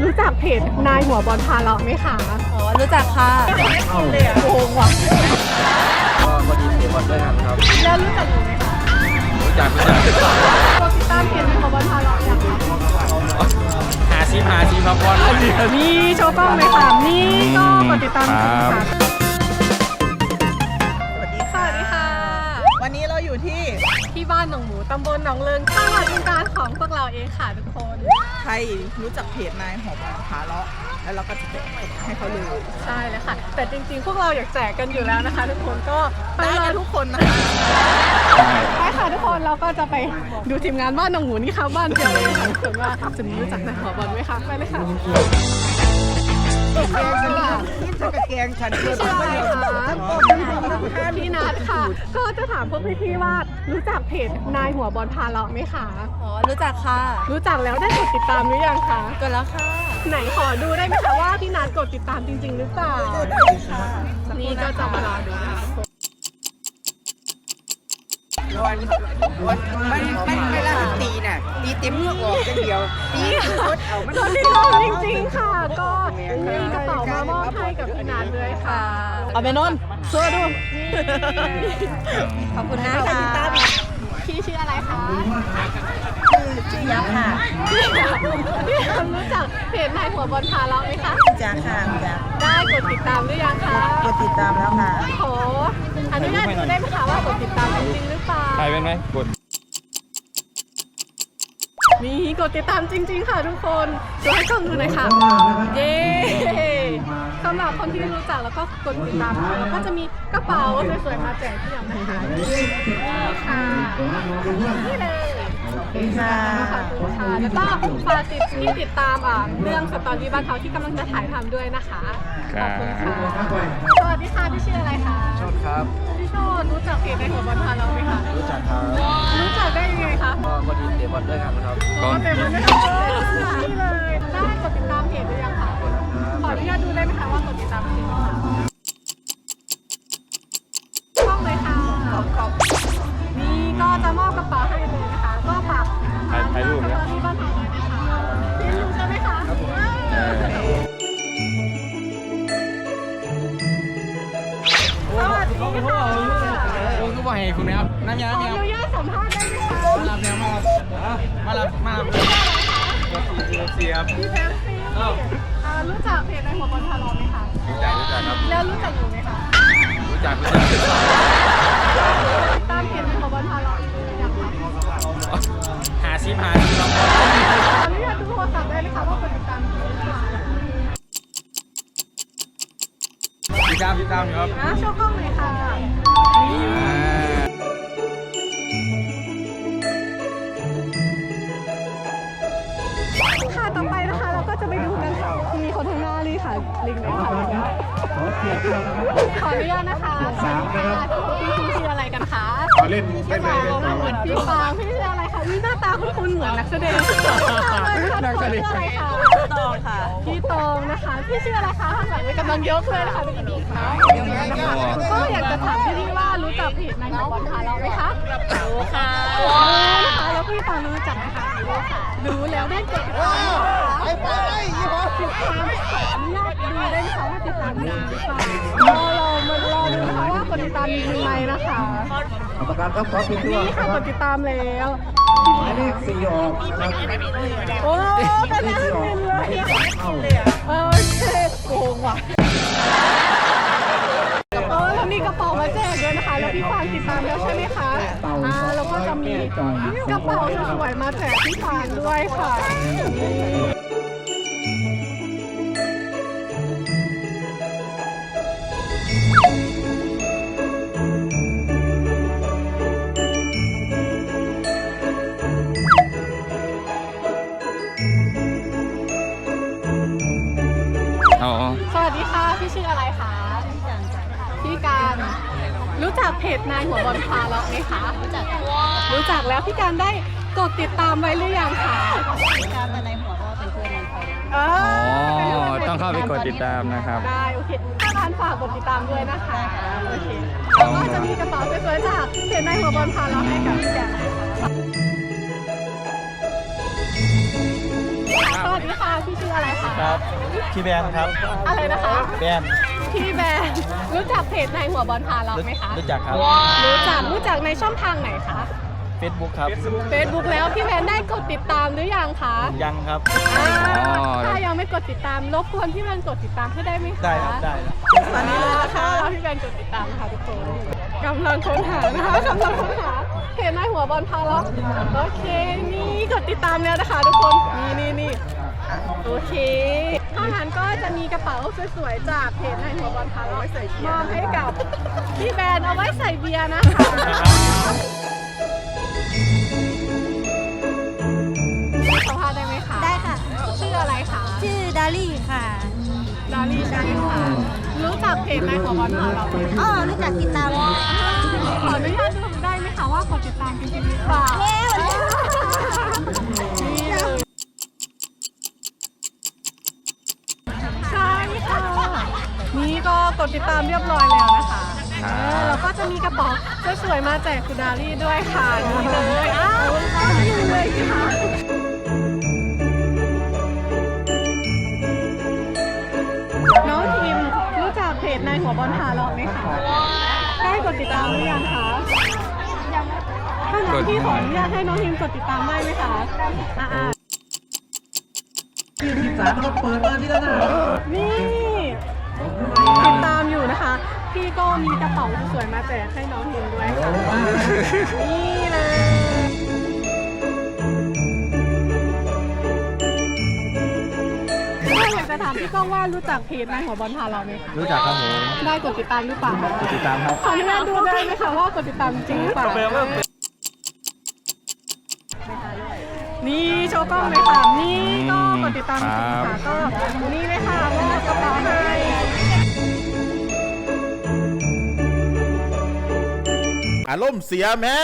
รู้จักเพจนายหัวบอลพาเราะไหมคะอ๋อรู้จักค่ะโกงว่ะก็พอดีเตะบอลด้วยกันครับแล้วรู้จักหนูไหมคะรู้จักรู้จักกดติดตามเพจนายหัวบอลพาเราะยังคะหาซีมหาซีมครับบอลมีโชว์กล้องไหมคะนี่ก็กดติดตามเพจค่ะสวัสดีสวัสดีค่ะวันนี้เราอยู่ที่ที่บ้านหนองหมูตำบลหนองเลิงจังหวัดบึงกาฬของพวกเราเองค่ะทุกคน ใครรู้จักเพจนายหอมขาเลาะแล้วเราก็จะแจกให้เขาเลยใช่แล้วค่ะ แต่จริงๆ พวกเราอยากแจกกันอยู่แล้วนะคะ ทุกคนก็ไปได้รอกันทุทุกกคนนะคะไปค่ะทุกคนเราก็จะไปดูทีมงานบ้านหนองหมูนี่ค่ะบ้านเจียวเองค่ะทุกคนว่าจะมีรู้จักนายหัวบอลไหมคะไปเลยค่ะ แกงกันค่ะจะกระแกงฉันเพื่อชื่อปอะไรระโยชน์คะพี่นัทค่ะ ก็จะถามพวกพี่ๆว่ารู้จักเพจนายหัวบอลพาเราะไหมคะ อ๋อ รู้จักค่ะ รู้จักแล้วได้กดติดตามหรือยังคะ กดแล้วค่ะ ไหนขอดูได้ไหมคะว่าพี่นัทกดติดตามจริง ๆ หรือเปล่า นี่ก็จะมารอดูนะคะ มันมันเวลามันตีน่ะตีเต็มเมื่อออกกันเดียวตีคือรถเอามันโดนติดตามจริงๆค่ะ ก็มีกระเป๋ามามอบให้กับพี่นัทเลยค่ะ เอาไปนนท์ช่วยดู ขอบคุณนะขอบคะคุณตั้มพี่ชื่ออะไรคะชื่อยักษ์ค่ะพี่พี่รู้จักเพจนายหัวบอลพาเราะไหมคะจ้าค่ะจ้าได้กดติดตามหรือยังคะ กดติดตามแล้วค่ะ โหอนุญาตดูได้ไหมคะว่ากดติดตามจริงๆหรือเปล่า ถ่ายเป็นไหมกด มีกดติดตามจริง ๆ ค่ะทุกคนดูให้กล้องดูหน่อยค่ะ เย้สำหรับคนที่รู้จักแล้วก็กดติดตามค่ะแล้วก็จะมีกระเป๋าสวยๆมาแจกที่ยังนะคะนี่ค่ะนี่เลย ค่ะขอบคุณค่ะ แล้วก็ฝากติดที่ติดตามอะเรื่องสตอรี่บ้านเขาที่กำลังจะถ่ายทำด้วยนะคะ ขอบคุณค่ะ สวัสดีค่ะพี่ชื่ออะไรคะชอบครับ พี่โชดรู้จักเพจในหัวบอลพาเราไหมคะ รู้จักครับ รู้จักได้ยังไงคะก็พอดีเตะบอลด้วยกันครับก็เต็มเลยนี่เลย มารับมารับมารับเสียบพี่แพมซี่อ่ารู้จักเพจในหัวบอลพาราไหมคะ รู้จักรู้จักครับ แล้วรู้จักหนูไหมคะ รู้จักรู้จักตามเพจในหัวบอลพาราอยู่หรือยังคะหาซีมหาซีมครับขออนุญาดูโทรศัพท์ได้ไหมคะว่าคนติดตามกี่คนคะติดตามติดตามอยู่ครับ อะโชว์กล้องหน่อยค่ะค่ะ ขออนุญาตนะคะสวัสดีค่ะพี่พี่ชื่ออะไรกันคะเล่นเล่นไปเหมือนพี่ปางพี่ชื่ออะไรคะวิหน้าตาคุ้นๆเหมือนนักแสดงนักแสดงชื่ออะไรคะตองค่ะ พี่ตองนะคะ พี่ชื่ออะไรคะข้างหลังเลยกำลังยกเลยนะคะเป็นอีกค่ะก็อยากจะถามพี่ที่ว่ารู้จักเพจนายหัวบอลพาเราไหมคะรู้ค่ะรู้นะคะแล้วพี่ปางรู้จักไหมคะรู้ค่ะ รู้แล้วได้กดติดตาม ไหมคะติดตามอนุญาตดูได้ไหมคะว่าติดตามจริงหรือเปล่ามารอดูนะคะว่ากดติดตามจริงไหมนะคะกรรมการครับขอปิดตัวนี่ค่ะกดติดตามแล้วหมายเลขสี่ออกนะครับโอ้เป็นนักบินเลยเข้าเออโอเคโกงว่ะเออแล้วมีกระเป๋ามาแจกด้วยนะคะ แล้วพี่ฟานติดตามแล้วใช่ไหมคะอ่าแล้วก็จะมีกระเป๋าสวยๆมาแจกพี่ฟานด้วยค่ะอ๋ สวัสดีค่ะพี่ชื่ออะไรคะพี่การรู้จักเพจนายหัวบอลพาเราไหมคะรู้จักรู้จักแล้วพี่การได้กดติดตามไว้หรือยังคะการแต่ในหัวก็เป็นเพื่อนกันไปเออ๋ออต้องเข้าไปกดติดตามนะครับได้โอเคถ้าทานฝากกดติดตามด้วยนะคะโอเคแล้วก็จะมีกระเป๋าสวยๆจากเพจนายหัวบอลพาเราให้กับพี่แกนะ พี่ชื่ออะไรคะครับพี่แบนครับ อะไรนะคะแบนพี่แบนรู้จักเพจในหัวบอลพาเราไหมคะรู้จักครับรู้จักรู้จักในช่องทางไหนคะเฟซบุ๊กครับ Facebook แล้วพี่แบนได้กดติดตามหรือยังคะยังครับอ่าถ้ายังไม่กดติดตามรบกวนพี่แบนกดติดตามให้ได้ไหมคะได้ครับได้ครับตอนนี้เลยนะคะพี่แบนกดติดตามค่ะทุกคนกำลังค้นหานะคะกำลังค้นหาเพจในหัวบอลพาเราโอเคนี่กดติดตามแล้วนะคะ ทุกคนนี่นี่นี่ โอเคถ้างั้นก็จะมีกระเป๋าสวยๆจากเพจในหัวบอลพาเราใส่มอบให้กับพี่แบนเอาไว้ใส่เบียร์นะคะสัมภาษณ์ได้ไหมคะได้ค่ะ ชื่ออะไรคะชื่อดาลี่ค่ะดาลี่ใช่ไหมคะรู้จักเพจในหัวบอลพาเราไหมอ๋อรู้จักติดตามขออนุญาตดูได้ไหมคะว่ากดติดตามจริงๆหรือเปล่า นี่ก็กดติดตามเรียบร้อยแล้วนะคะเออแล้วก็จะมีกระเป๋าสวยๆมาแจกคุณดารี่ด้วยค่ะนี่เลยอ้าวนี่เลยค่ะน้องทีมรู้จักเพจในหัวบอลหาเราไหมคะได้กดติดตามหรือยังคะยังถ้าน้องพี่ขออนุญาตให้น้องทีมกดติดตามได้ไหมคะอ่าที่สามเราเปิดมาที่ด้านหน้าๆนี่ ติดตามอยู่นะคะ พี่ก็มีกระเป๋าสวยๆมาแจกให้น้องทีมด้วยค่ะนี่เลยถ้าอยากจะถามพี่ก้องว่ารู้จักเพจนายหัวบอลพาเราไหมคะรู้จักครับผมได้กดติดตามหรือเปล่าคะติดตามครับขออนุญาตดูได้ไหมคะว่ากดติดตามจริงหรือเปล่านี่โชว์กล้องเลยค่ะนี่ก็กดติดตามจริงๆค่ะก็นี่เลยค่ะมอบกระเป๋าให้ อารมณ์เสียแม่